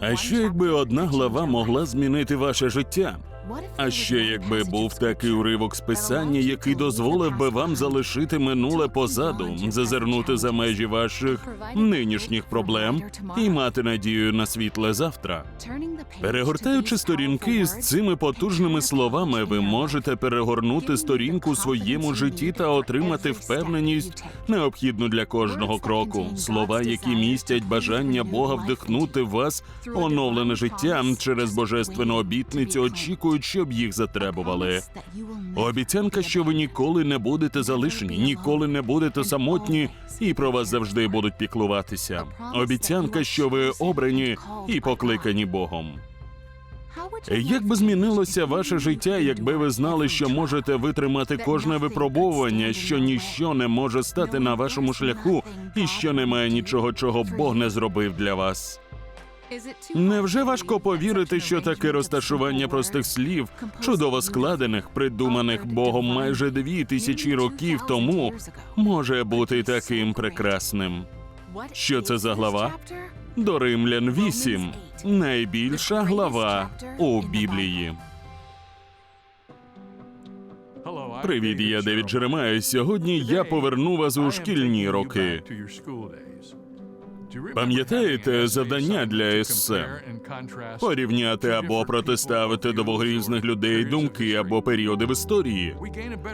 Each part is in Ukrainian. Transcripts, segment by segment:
А що якби одна глава могла змінити ваше життя? А ще якби був такий уривок з писання, який дозволив би вам залишити минуле позаду, зазирнути за межі ваших нинішніх проблем і мати надію на світле завтра. Перегортаючи сторінки з цими потужними словами, ви можете перегорнути сторінку своєму житті та отримати впевненість, необхідну для кожного кроку. Слова, які містять бажання Бога вдихнути в вас оновлене життя через божественну обітницю, очікують, щоб їх затребували. Обіцянка, що ви ніколи не будете залишені, ніколи не будете самотні, і про вас завжди будуть піклуватися. Обіцянка, що ви обрані і покликані Богом. Як би змінилося ваше життя, якби ви знали, що можете витримати кожне випробовування, що ніщо не може стати на вашому шляху, і що немає нічого, чого Бог не зробив для вас? Невже важко повірити, що таке розташування простих слів, чудово складених, придуманих Богом майже дві тисячі років тому, може бути таким прекрасним? Що це за глава? До Римлян 8. найбільша глава у Біблії. Привіт, я Девід Джеремай. Сьогодні я поверну вас у шкільні роки. Пам'ятаєте завдання для есе? Порівняти або протиставити до різних людей думки або періоди в історії.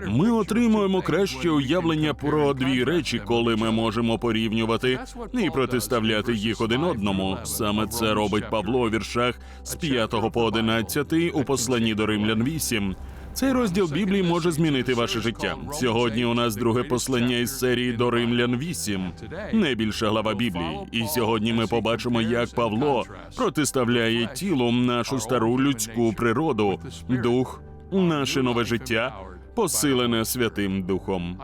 Ми отримуємо краще уявлення про дві речі, коли ми можемо порівнювати і протиставляти їх один одному. Саме це робить Павло у віршах з 5 по 11 у посланні до Римлян 8. Цей розділ Біблії може змінити ваше життя. Сьогодні у нас друге послання із серії до Римлян 8. найбільша глава Біблії. І сьогодні ми побачимо, як Павло протиставляє тілу нашу стару людську природу, дух, наше нове життя, посилене Святим Духом.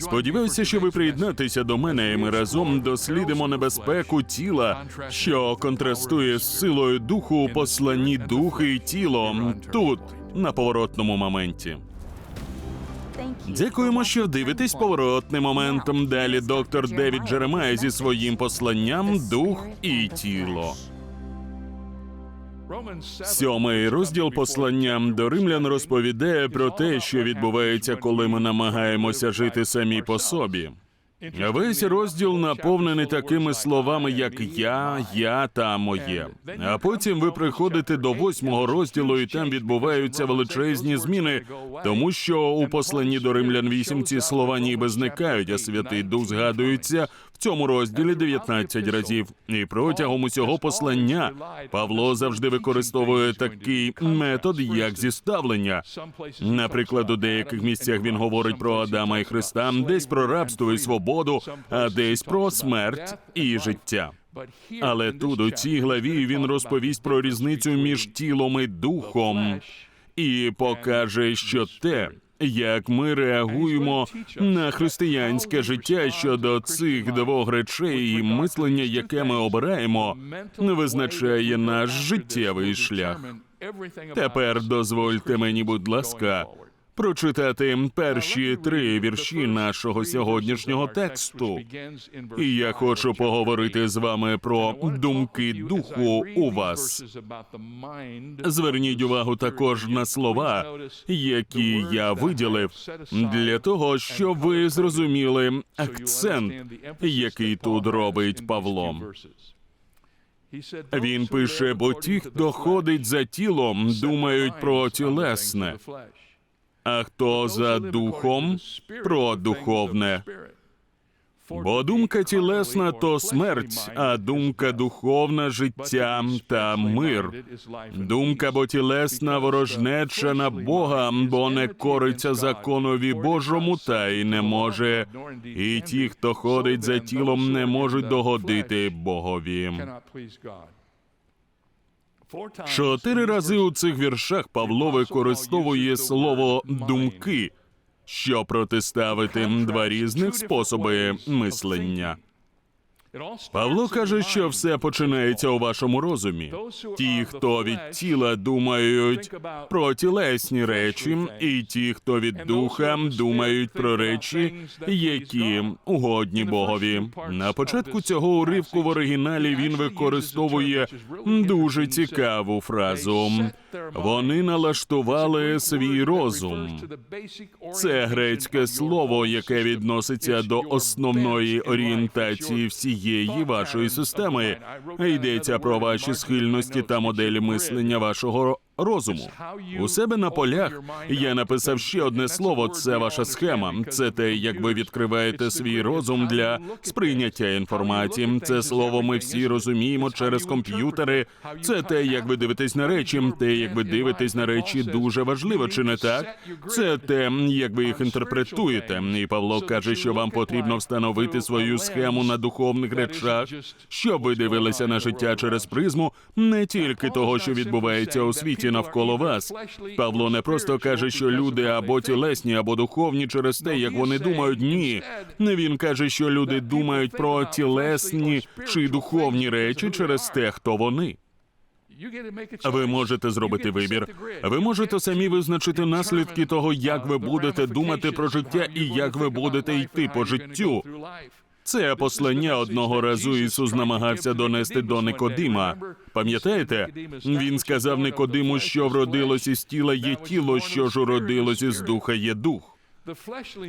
Сподіваюся, що ви приєднатеся до мене, і ми разом дослідимо небезпеку тіла, що контрастує з силою духу у посланні дух і тіло тут, на поворотному моменті. Дякуємо, що дивитесь поворотним моментом. Далі доктор Девід Джеремай зі своїм посланням дух і тіло. Сьомий розділ послання до римлян розповідає про те, що відбувається, коли ми намагаємося жити самі по собі. Весь розділ наповнений такими словами, як я, я та моє. А потім ви приходите до восьмого розділу, і там відбуваються величезні зміни, тому що у посланні до римлян 8 ці слова ніби зникають, а святий дух згадується в цьому розділі 19 разів. І протягом усього послання Павло завжди використовує такий метод, як зіставлення. Наприклад, у деяких місцях він говорить про Адама і Христа, десь про рабство і свободу, а десь про смерть і життя. Але тут у цій главі він розповість про різницю між тілом і духом і покаже, що те, як ми реагуємо на християнське життя щодо цих двох речей і мислення, яке ми обираємо, визначає наш життєвий шлях. Тепер дозвольте мені, будь ласка, прочитати перші три вірші нашого сьогоднішнього тексту. І я хочу поговорити з вами про думки духу у вас. Зверніть увагу також на слова, які я виділив, для того, щоб ви зрозуміли акцент, який тут робить Павло. Він пише: бо ті, хто ходить за тілом, думають про тілесне, а хто за духом про духовне. Бо думка тілесна то смерть, а думка духовна життя та мир. Думка бо тілесна ворожнеча на Бога, бо не кориться законові Божому, та й не може. І ті, хто ходить за тілом, не можуть догодити Богові. Чотири рази у цих віршах Павло використовує слово думки, щоб протиставити два різних способи мислення. Павло каже, що все починається у вашому розумі. Ті, хто від тіла думають про тілесні речі, і ті, хто від духа думають про речі, які угодні Богові. На початку цього уривку в оригіналі він використовує дуже цікаву фразу. Вони налаштували свій розум. Це грецьке слово, яке відноситься до основної орієнтації всієї вашої системи. Йдеться про ваші схильності та моделі мислення вашого розуму. У себе на полях я написав ще одне слово. Це ваша схема. Це те, як ви відкриваєте свій розум для сприйняття інформації. Це слово ми всі розуміємо через комп'ютери. Це те, як ви дивитесь на речі. Те, як ви дивитесь на речі, дуже важливо, чи не так? Це те, як ви їх інтерпретуєте. І Павло каже, що вам потрібно встановити свою схему на духовних речах, щоб ви дивилися на життя через призму не тільки того, що відбувається у світі навколо вас. Павло не просто каже, що люди або тілесні, або духовні через те, як вони думають. Ні, не він каже, що люди думають про тілесні чи духовні речі через те, хто вони. Ви можете зробити вибір. Ви можете самі визначити наслідки того, як ви будете думати про життя і як ви будете йти по життю. Це послання одного разу Ісус намагався донести до Никодима. Пам'ятаєте? Він сказав Никодиму, що вродилось із тіла є тіло, що ж уродилось із духа є дух.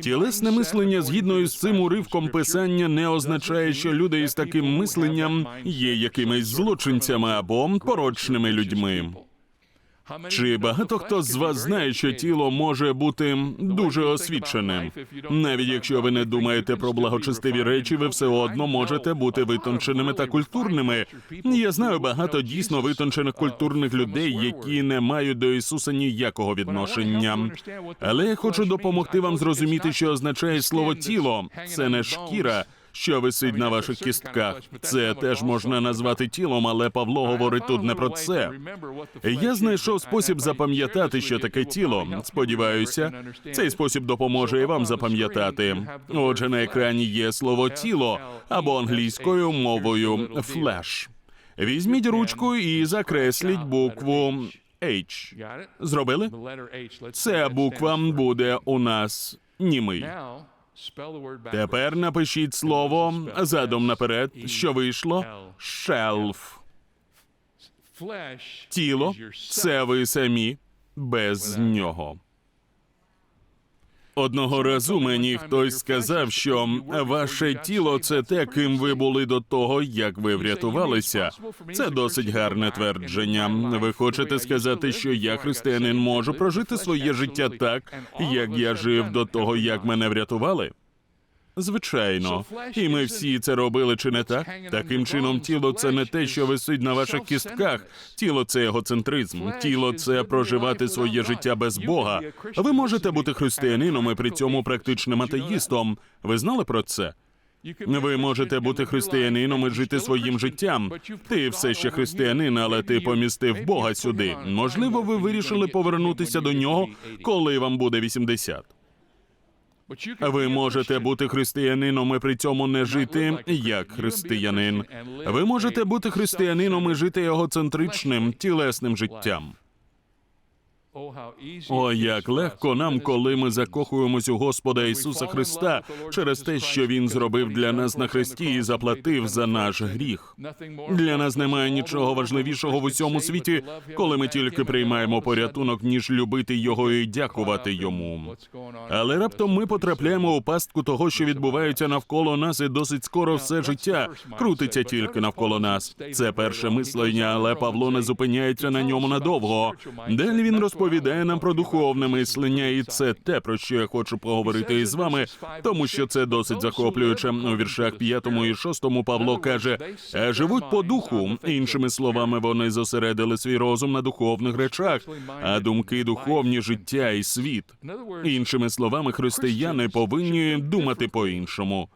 Тілесне мислення згідно із цим уривком писання не означає, що люди із таким мисленням є якимись злочинцями або порочними людьми. Чи багато хто з вас знає, що тіло може бути дуже освіченим? Навіть якщо ви не думаєте про благочестиві речі, ви все одно можете бути витонченими та культурними. Я знаю багато дійсно витончених культурних людей, які не мають до Ісуса ніякого відношення. Але я хочу допомогти вам зрозуміти, що означає слово тіло. Це не шкіра. Що висить на ваших кістках, це теж можна назвати тілом, але Павло говорить тут не про це. Я знайшов спосіб запам'ятати, що таке тіло. Сподіваюся, цей спосіб допоможе і вам запам'ятати. Отже, на екрані є слово тіло або англійською мовою флеш. Візьміть ручку і закресліть букву H. Зробили? Ця буква буде у нас німий. Тепер напишіть слово задом наперед, що вийшло? Шелф. Тіло. це ви самі без нього. Одного разу мені хтось сказав, що ваше тіло це те, ким ви були до того, як ви врятувалися. Це досить гарне твердження. Ви хочете сказати, що я, християнин, можу прожити своє життя так, як я жив до того, як мене врятували? Звичайно, і ми всі це робили, чи не так? Таким чином, тіло це не те, що висить на ваших кістках. Тіло це егоцентризм. Тіло це проживати своє життя без Бога. Ви можете бути християнином і при цьому практичним атеїстом. Ви знали про це? Ви можете бути християнином і жити своїм життям. Ти все ще християнин, але ти помістив Бога сюди. Можливо, ви вирішили повернутися до нього, коли вам буде 80. Ви можете бути християнином і при цьому не жити як християнин. Ви можете бути християнином і жити його центричним тілесним життям. О, як легко нам, коли ми закохуємось у Господа Ісуса Христа через те, що Він зробив для нас на хресті і заплатив за наш гріх. Для нас немає нічого важливішого в усьому світі, коли ми тільки приймаємо порятунок, ніж любити його і дякувати йому. Але раптом ми потрапляємо у пастку того, що відбувається навколо нас, і досить скоро все життя крутиться тільки навколо нас. Це перше мислення, але Павло не зупиняється на ньому надовго. Далі він розповідає нам про духовне мислення, і це те, про що я хочу поговорити із вами, тому що це досить захоплююче. У віршах 5 і 6 Павло каже: «Е, живуть по духу. Іншими словами, вони зосередили свій розум на духовних речах, а думки духовні життя і світ. Іншими словами, християни повинні думати по-іншому.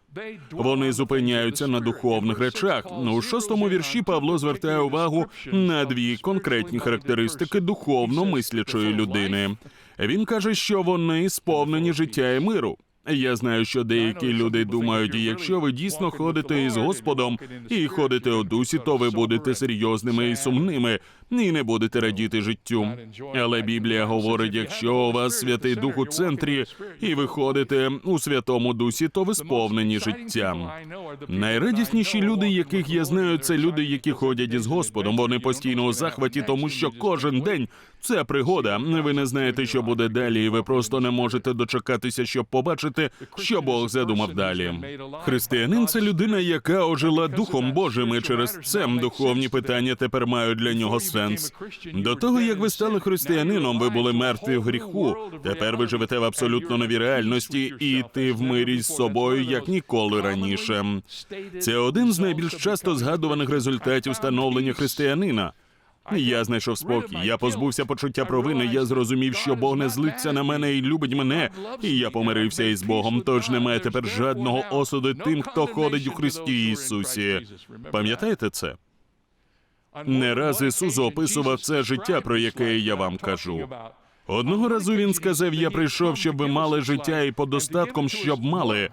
Вони зупиняються на духовних речах. У шостому вірші Павло звертає увагу на дві конкретні характеристики духовно мислячої людини. Він каже, що вони сповнені життя і миру. Я знаю, що деякі люди думають, якщо ви дійсно ходите із Господом і ходите у дусі, то ви будете серйозними і сумними, і не будете радіти життю. Але Біблія говорить, якщо у вас святий дух у центрі, і ви ходите у святому дусі, то ви сповнені життям. Найрадісніші люди, яких я знаю, це люди, які ходять із Господом. Вони постійно у захваті, тому що кожен день це пригода. Ви не знаєте, що буде далі, і ви просто не можете дочекатися, щоб побачити, що Бог задумав далі. Християнин це людина, яка ожила Духом Божим, і через це духовні питання тепер мають для нього сенс. До того як ви стали християнином, ви були мертві в гріху. Тепер ви живете в абсолютно новій реальності, і ти в мирі з собою як ніколи раніше. Це один з найбільш часто згадуваних результатів становлення християнина. Я знайшов спокій. Я позбувся почуття провини. Я зрозумів, що Бог не злиться на мене і любить мене. І я помирився із Богом. Тож немає тепер жодного осуду тим, хто ходить у Христі Ісусі. Пам'ятаєте це? Не раз Ісус описував це життя, про яке я вам кажу. Одного разу він сказав: Я прийшов, щоб ви мали життя і подостатком, щоб мали.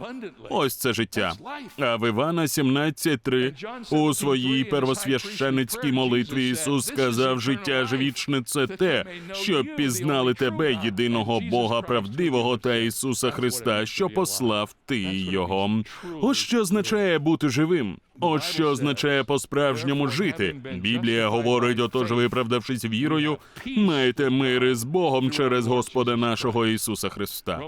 Ось це життя. А в Івана 17.3 у своїй первосвященицькій молитві Ісус сказав: життя ж вічне це те, щоб пізнали тебе, єдиного Бога правдивого та Ісуса Христа, що послав ти його. Ось що означає бути живим. От що означає по-справжньому жити. Біблія говорить, отож, виправдавшись вірою, маєте мири з Богом через Господа нашого Ісуса Христа.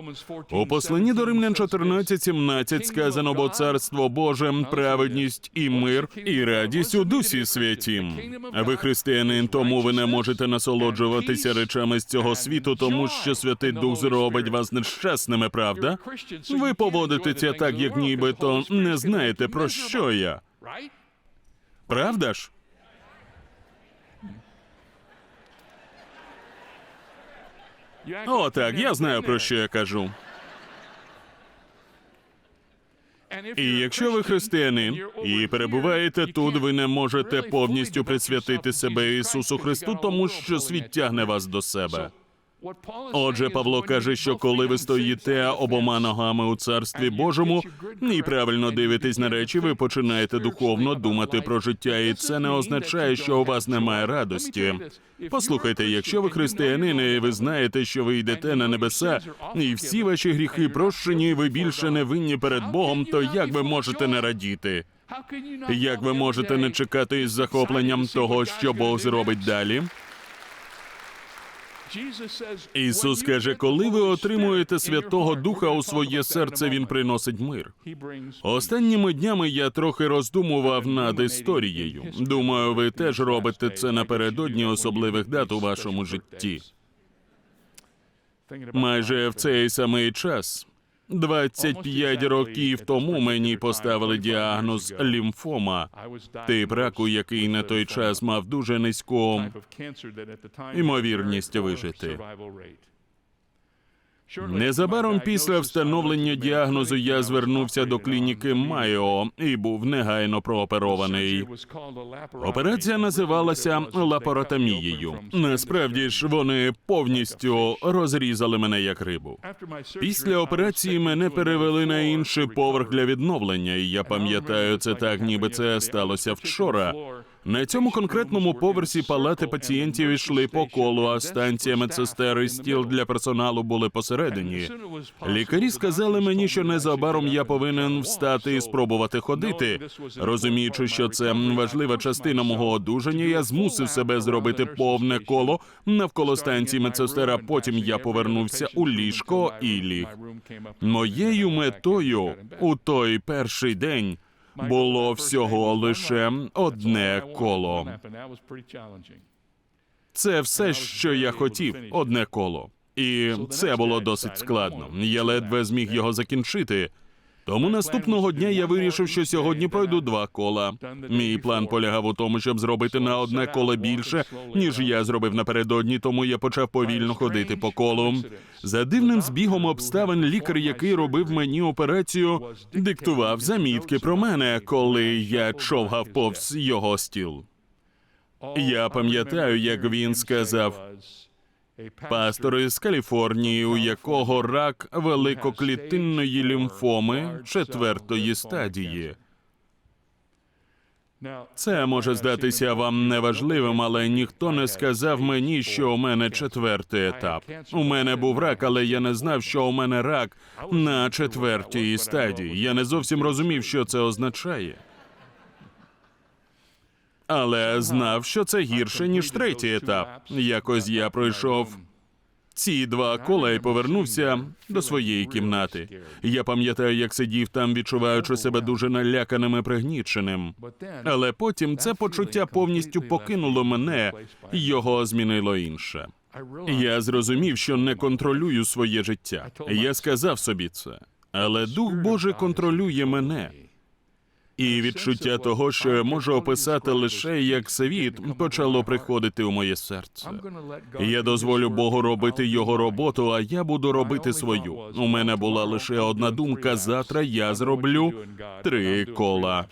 У посланні до Римлян 14.17 сказано, бо царство Боже, праведність і мир, і радість у дусі святім. А ви християнин, тому ви не можете насолоджуватися речами з цього світу, тому що Святий Дух зробить вас нещасними, правда? Ви поводитеся так, як нібито не знаєте про що я. Правда ж? О, так, я знаю про що я кажу. І якщо ви християнин і перебуваєте тут, ви не можете повністю присвятити себе Ісусу Христу, тому що світ тягне вас до себе. Отже, Павло каже, що коли ви стоїте обома ногами у царстві Божому і правильно дивитесь на речі, ви починаєте духовно думати про життя, і це не означає, що у вас немає радості. Послухайте, якщо ви християнин, і ви знаєте, що ви йдете на небеса, і всі ваші гріхи прощені, ви більше не винні перед Богом, то як ви можете не радіти? Як ви можете не чекати із захопленням того, що Бог зробить далі? Ісус каже, коли ви отримуєте Святого Духа у своє серце, він приносить мир. Останніми днями я трохи роздумував над історією. Думаю, ви теж робите це напередодні особливих дат у вашому житті. Майже в цей самий час. 25 років тому мені поставили діагноз лімфома, тип раку, який на той час мав дуже низьку ймовірність вижити. Незабаром після встановлення діагнозу я звернувся до клініки Майо і був негайно прооперований. Операція називалася лапаротомією. Насправді ж вони повністю розрізали мене як рибу. Після операції мене перевели на інший поверх для відновлення, і я пам'ятаю це так, ніби це сталося вчора. На цьому конкретному поверсі палати пацієнтів йшли по колу, а станція медсестер і стіл для персоналу були посередині. Лікарі сказали мені, що незабаром я повинен встати і спробувати ходити. Розуміючи, що це важлива частина мого одужання, я змусив себе зробити повне коло навколо станції медсестер, а Потім я повернувся у ліжко і ліг. Моєю метою у той перший день було всього лише одне коло. Це все, що я хотів, одне коло. І це було досить складно. Я ледве зміг його закінчити. Тому наступного дня я вирішив, що сьогодні пройду два кола. Мій план полягав у тому, щоб зробити на одне коло більше, ніж я зробив напередодні, тому я почав повільно ходити по колу. За дивним збігом обставин, лікар, який робив мені операцію, диктував замітки про мене, коли я човгав повз його стіл. Я пам'ятаю, як він сказав: Пастор із Каліфорнії, у якого рак великоклітинної лімфоми четвертої стадії. Це може здатися вам неважливим, але ніхто не сказав мені, що у мене четвертий етап. У мене був рак, але я не знав, що у мене рак на четвертій стадії. Я не зовсім розумів, що це означає. Але знав, що це гірше, ніж третій етап. Якось я пройшов ці два кола і повернувся до своєї кімнати. Я пам'ятаю, як сидів там, відчуваючи себе дуже наляканим і пригніченим. Але потім це почуття повністю покинуло мене, його змінило інше. Я зрозумів, що не контролюю своє життя. Я сказав собі це, але Дух Божий контролює мене. І відчуття того, що я можу описати лише як світ, почало приходити у моє серце. Я дозволю Богу робити його роботу, а я буду робити свою. У мене була лише одна думка: завтра я зроблю три кола.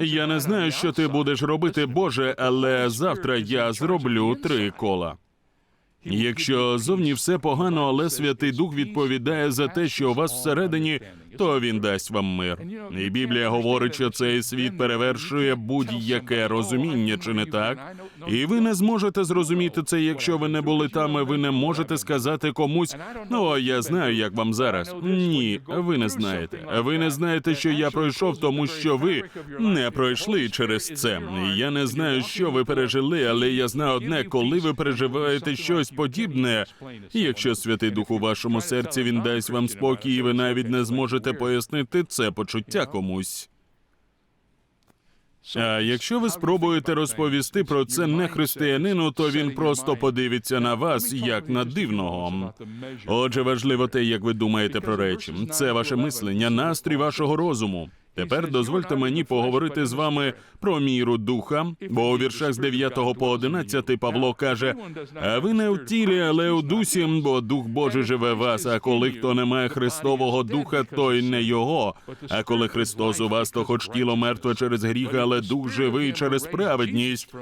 Я не знаю, що ти будеш робити, Боже, але завтра я зроблю три кола. Якщо зовні все погано, але Святий Дух відповідає за те, що у вас всередині, то він дасть вам мир. І Біблія говорить, що цей світ перевершує будь-яке розуміння, чи не так? І ви не зможете зрозуміти це, якщо ви не були там. і Ви не можете сказати комусь, ну я знаю, як вам зараз. Ні, ви не знаєте. Ви не знаєте, що я пройшов, тому що ви не пройшли через це. Я не знаю, що ви пережили, але я знаю одне, коли ви переживаєте щось подібне. Якщо Святий Дух у вашому серці він дасть вам спокій, і ви навіть не зможете пояснити це почуття комусь. А якщо ви спробуєте розповісти про це не християнину, то він просто подивиться на вас як на дивного. Отже, важливо те, як ви думаєте про речі. Це ваше мислення, настрій вашого розуму. Тепер дозвольте мені поговорити з вами про міру духа, бо у віршах з 9 по 11 Павло каже: а ви не в тілі, але у дусі, бо дух Божий живе в вас. А коли хто не має Христового духа, той не його. А коли Христос у вас, то хоч тіло мертве через гріх, але дух живий через праведність.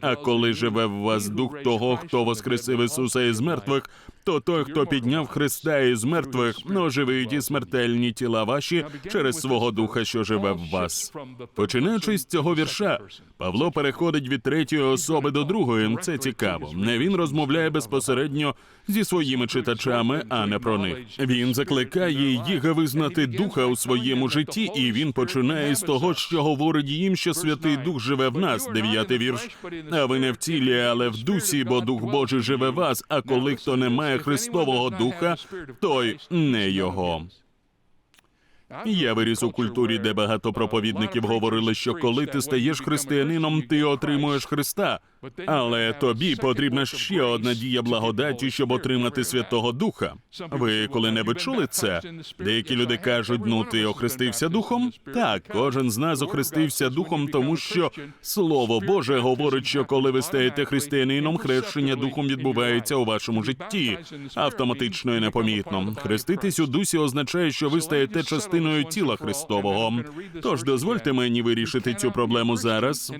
А коли живе в вас дух того, хто воскресив Ісуса із мертвих, то той, хто підняв Христа із мертвих, оживить і смертельні тіла ваші через свого духа, що живе в вас. Починаючи з цього вірша, Павло переходить від третьої особи до другої. Це цікаво. Не він розмовляє безпосередньо зі своїми читачами, а не про них. Він закликає їх визнати духа у своєму житті, і він починає з того, що говорить їм, що Святий Дух живе в нас. Дев'ятий вірш. А ви не в тілі, але в дусі, бо Дух Божий живе в вас. А коли хто не має Христового духа, той не його. Я виріс у культурі, де багато проповідників говорили, що коли ти стаєш християнином, ти отримуєш Христа. Але тобі потрібна ще одна дія благодаті, щоб отримати Святого Духа. Ви коли-небудь чули це? Деякі люди кажуть: ну ти охрестився духом? Так, кожен з нас охрестився духом, тому що Слово Боже говорить, що коли ви стаєте християнином, хрещення духом відбувається у вашому житті автоматично і непомітно. Хреститись у дусі означає, що ви стаєте частиною тіла Христового. Тож дозвольте мені вирішити цю проблему зараз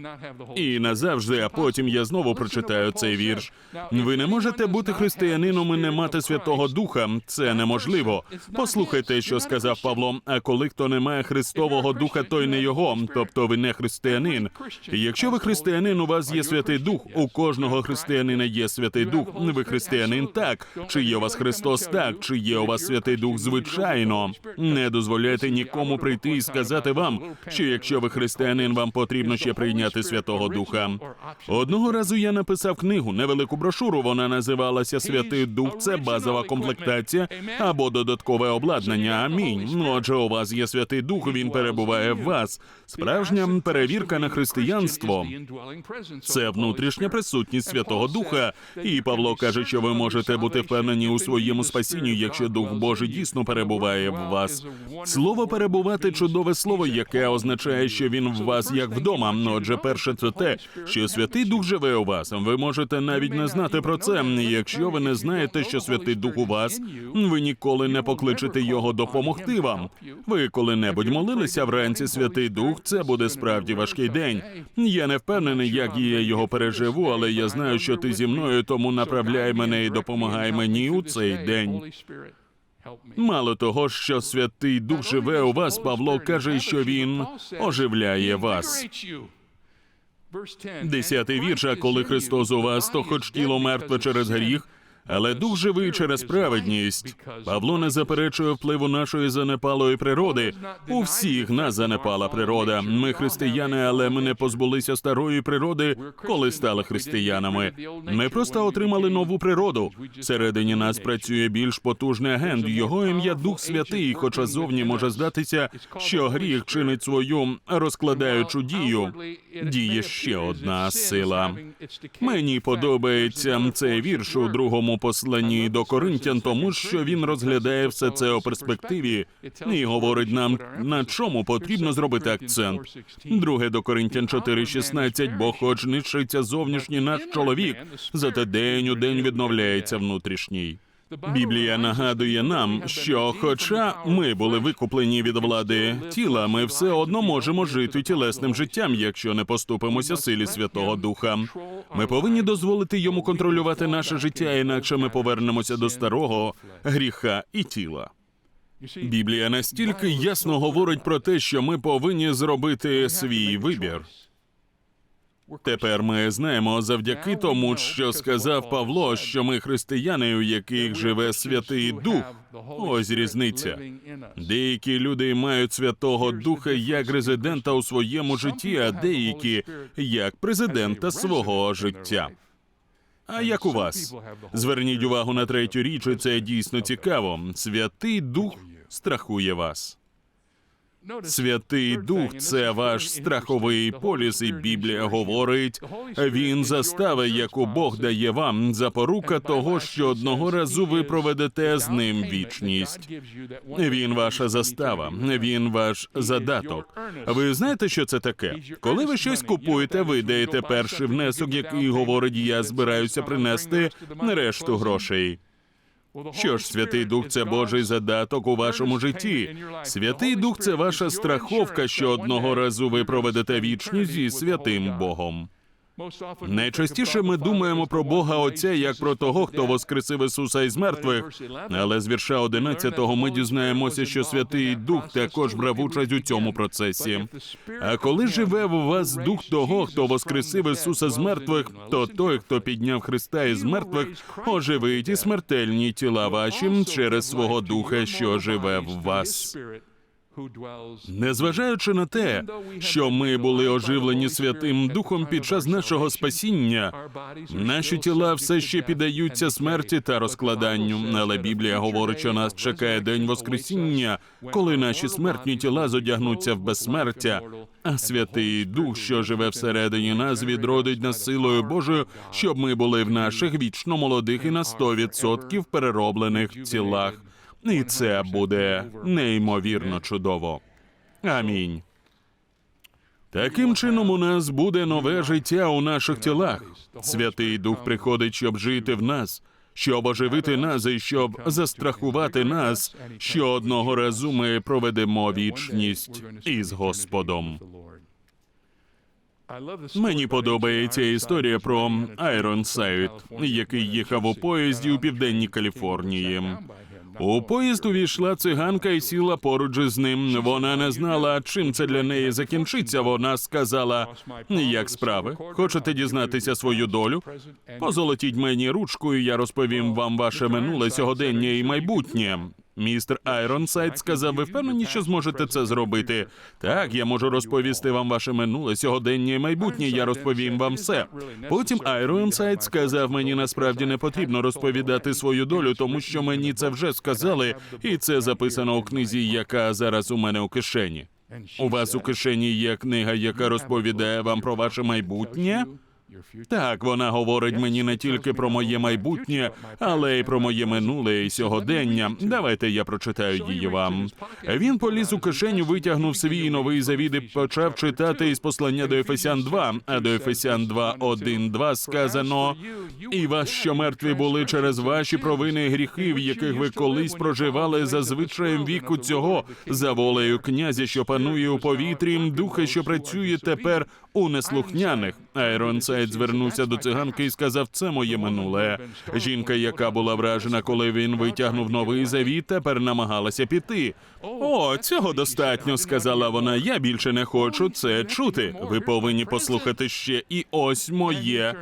і назавжди, а потім я знову прочитаю цей вірш. Ви не можете бути християнином і не мати Святого Духа. Це неможливо. Послухайте, що сказав Павло. А коли хто не має Христового Духа, той не його. Тобто ви не християнин. Якщо ви християнин, у вас є Святий Дух. У кожного християнина є Святий Дух. Ви християнин так. Чи є у вас Христос так? Чи є у вас Святий Дух? Звичайно. Не дозволяйте нікому прийти і сказати вам, що якщо ви християнин, вам потрібно ще прийняти Святого Духа. Одного разу я написав книгу, невелику брошуру. Вона називалася Святий Дух. Це базова комплектація або додаткове обладнання. Амінь. Отже, у вас є Святий Дух. Він перебуває в вас. Справжня перевірка на християнство. Це внутрішня присутність Святого Духа. І Павло каже, що ви можете бути впевнені у своєму спасінні, якщо Дух Божий дійсно перебуває в вас. Слово перебувати чудове слово, яке означає, що він в вас як вдома. Отже, перше, це те, що Святий Дух живе у вас. Ви можете навіть не знати про це. Якщо ви не знаєте, що Святий Дух у вас, ви ніколи не покличете його допомогти вам. Ви коли-небудь молилися вранці Святий Дух. Це буде справді важкий день. Я не впевнений, як я його переживу, але я знаю, що ти зі мною, тому направляй мене і допомагай мені у цей день. Мало того, що Святий Дух живе у вас, Павло каже, що він оживляє вас. Десятий вірша, коли Христос у вас, то хоч тіло мертве через гріх, але дух живий через праведність. Павло не заперечує впливу нашої занепалої природи. У всіх нас занепала природа. Ми християни, але ми не позбулися старої природи, коли стали християнами. Ми просто отримали нову природу. Всередині нас працює більш потужний агент. Його ім'я Дух Святий, хоча зовні може здатися, що гріх чинить свою розкладаючу дію. Діє ще одна сила. Мені подобається цей вірш у другому посланні до Коринтян, тому що він розглядає все це у перспективі і говорить нам, на чому потрібно зробити акцент. Друге до Коринтян 4.16, бо хоч нищиться зовнішній наш чоловік, зате день у день відновляється внутрішній. Біблія нагадує нам, що, хоча ми були викуплені від влади тіла, ми все одно можемо жити тілесним життям, якщо не поступимося силі Святого Духа. Ми повинні дозволити йому контролювати наше життя, інакше ми повернемося до старого гріха і тіла. Біблія настільки ясно говорить про те, що ми повинні зробити свій вибір. Тепер ми знаємо завдяки тому, що сказав Павло, що ми християни, у яких живе Святий Дух. Ось різниця. Деякі люди мають Святого Духа як резидента у своєму житті, а деякі як президента свого життя. А як у вас? Зверніть увагу на третю річ, і це дійсно цікаво. Святий Дух страхує вас. Святий Дух це ваш страховий поліс, і Біблія говорить. Він застави, яку Бог дає вам, запорука того, що одного разу ви проведете з ним вічність. Він ваша застава, він ваш задаток. Ви знаєте, що це таке? Коли ви щось купуєте, ви даєте перший внесок, який говорить, я збираюся принести решту грошей. Що ж, Святий Дух це Божий задаток у вашому житті. Святий Дух це ваша страховка, що одного разу ви проведете вічність зі святим Богом. Найчастіше ми думаємо про Бога Отця як про того, хто воскресив Ісуса із мертвих. Але з вірша 11 ми дізнаємося, що Святий Дух також брав участь у цьому процесі. А коли живе в вас дух того, хто воскресив Ісуса з мертвих, то той, хто підняв Христа із мертвих, оживить і смертельні тіла ваші через свого духа, що живе в вас. Незважаючи на те, що ми були оживлені Святим Духом під час нашого спасіння, наші тіла все ще піддаються смерті та розкладанню. Але Біблія говорить, що нас чекає день Воскресіння, коли наші смертні тіла зодягнуться в безсмертя. А Святий Дух, що живе всередині нас, відродить нас силою Божою, щоб ми були в наших вічно молодих і на 100% перероблених тілах. І це буде неймовірно чудово. Амінь. Таким чином, у нас буде нове життя у наших тілах. Святий Дух приходить, щоб жити в нас, щоб оживити нас і щоб застрахувати нас, що одного разу ми проведемо вічність із Господом. Мені подобається історія про Айронсайд, який їхав у поїзді у південній Каліфорнії. У поїзд увійшла циганка і сіла поруч із ним. Вона не знала, чим це для неї закінчиться. Вона сказала: як справи? Хочете дізнатися свою долю? Позолотіть мені ручку, я розповім вам ваше минуле сьогодення і майбутнє. Містер Айронсайд сказав, ви впевнені, що зможете це зробити? Так, я можу розповісти вам ваше минуле, сьогодення і майбутнє. Я розповім вам все. Потім Айронсайд сказав, мені насправді не потрібно розповідати свою долю, тому що мені це вже сказали, і це записано у книзі, яка зараз у мене у кишені. У вас у кишені є книга, яка розповідає вам про ваше майбутнє. Так, вона говорить мені не тільки про моє майбутнє, але й про моє минуле і сьогодення. Давайте я прочитаю її вам. Він поліз у кишеню, витягнув свій новий завід і почав читати із послання до Ефесян 2, а до Ефесян 2, 1, 2 сказано і вас, що мертві були через ваші провини і гріхи, в яких ви колись проживали за звичаєм віку цього, за волею князя, що панує у повітрі, духа, що працює тепер у неслухняних. Айронсайд звернувся до циганки і сказав: це моє минуле. Жінка, яка була вражена, коли він витягнув новий завіт, тепер намагалася піти. О, цього достатньо, сказала вона. Я більше не хочу це чути. Ви повинні послухати ще. І ось моє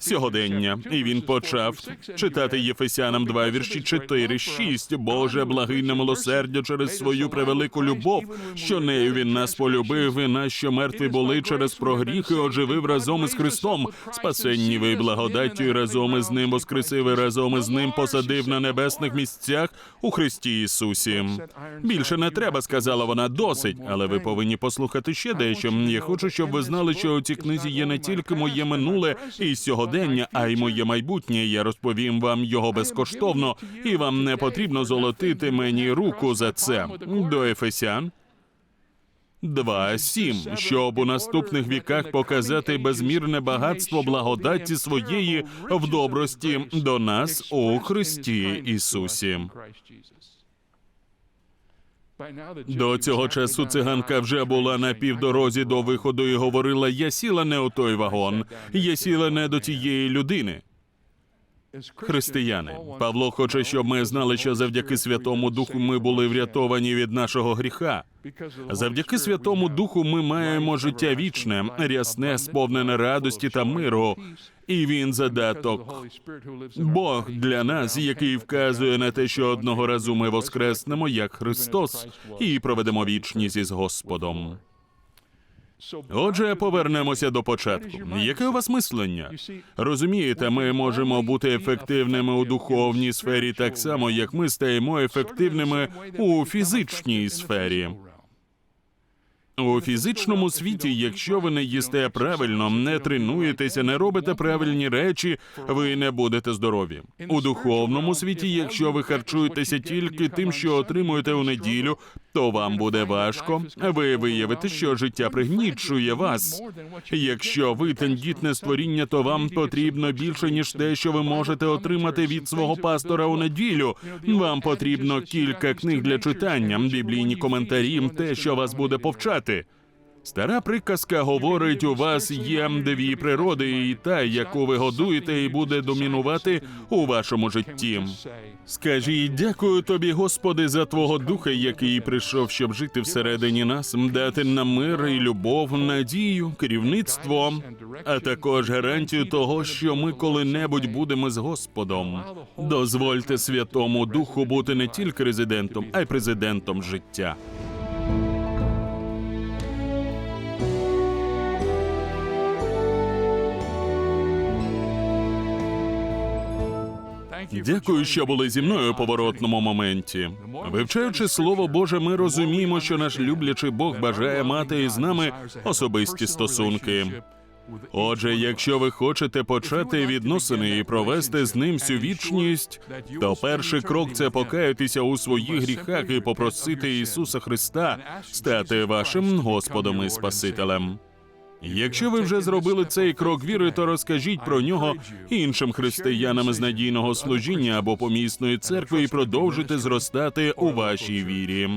сьогодення. І він почав читати Єфесянам 2, вірші 4, 6. Боже, благий милосердя через свою превелику любов, що нею він нас полюбив, і нас, що мертві були через прогріхи, оживив разом із Христом. Спасенні ви благодаттю і разом із ним воскресив і разом із ним посадив на небесних місцях у Христі Ісусі. Більше не треба, сказала вона, досить, але ви повинні послухати ще дещо. Я хочу, щоб ви знали, що у цій книзі є не тільки моє минуле і сьогодення, а й моє майбутнє. Я розповім вам його безкоштовно, і вам не потрібно золотити мені руку за це. До Ефесян. 2.7, щоб у наступних віках показати безмірне багатство благодаті своєї в добрості до нас у Христі Ісусі. До цього часу циганка вже була на півдорозі до виходу і говорила: я сіла не у той вагон, я сіла не до тієї людини. Християни, Павло хоче, щоб ми знали, що завдяки Святому Духу ми були врятовані від нашого гріха. Завдяки Святому Духу ми маємо життя вічне, рясне, сповнене радості та миру. І він задаток Бог для нас, який вказує на те, що одного разу ми воскреснемо як Христос і проведемо вічність із Господом. Отже, повернемося до початку. Яке у вас мислення? Розумієте, ми можемо бути ефективними у духовній сфері так само, як ми стаємо ефективними у фізичній сфері. У фізичному світі, якщо ви не їсте правильно, не тренуєтеся, не робите правильні речі, ви не будете здорові. У духовному світі, якщо ви харчуєтеся тільки тим, що отримуєте у неділю, то вам буде важко. Ви виявите, що життя пригнічує вас. Якщо ви тендітне створіння, то вам потрібно більше ніж те, що ви можете отримати від свого пастора у неділю. Вам потрібно кілька книг для читання, біблійні коментарі, те, що вас буде повчати. Стара приказка говорить: у вас є дві природи, і та, яку ви годуєте, і буде домінувати у вашому житті. Скажіть, дякую тобі, Господи, за твого духа, який прийшов, щоб жити всередині нас, дати нам мир і любов, надію, керівництво, а також гарантію того, що ми коли-небудь будемо з Господом. Дозвольте Святому Духу бути не тільки резидентом, а й президентом життя. Дякую, що були зі мною у поворотному моменті. Вивчаючи слово Боже, ми розуміємо, що наш люблячий Бог бажає мати із нами особисті стосунки. Отже, якщо ви хочете почати відносини і провести з ним всю вічність, то перший крок це покаятися у своїх гріхах і попросити Ісуса Христа стати вашим Господом і Спасителем. Якщо ви вже зробили цей крок віри, то розкажіть про нього іншим християнам з надійного служіння або помісної церкви і продовжуйте зростати у вашій вірі.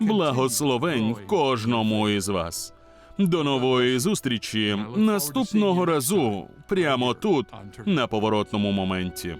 Благословень кожному із вас. До нової зустрічі наступного разу, прямо тут, на поворотному моменті.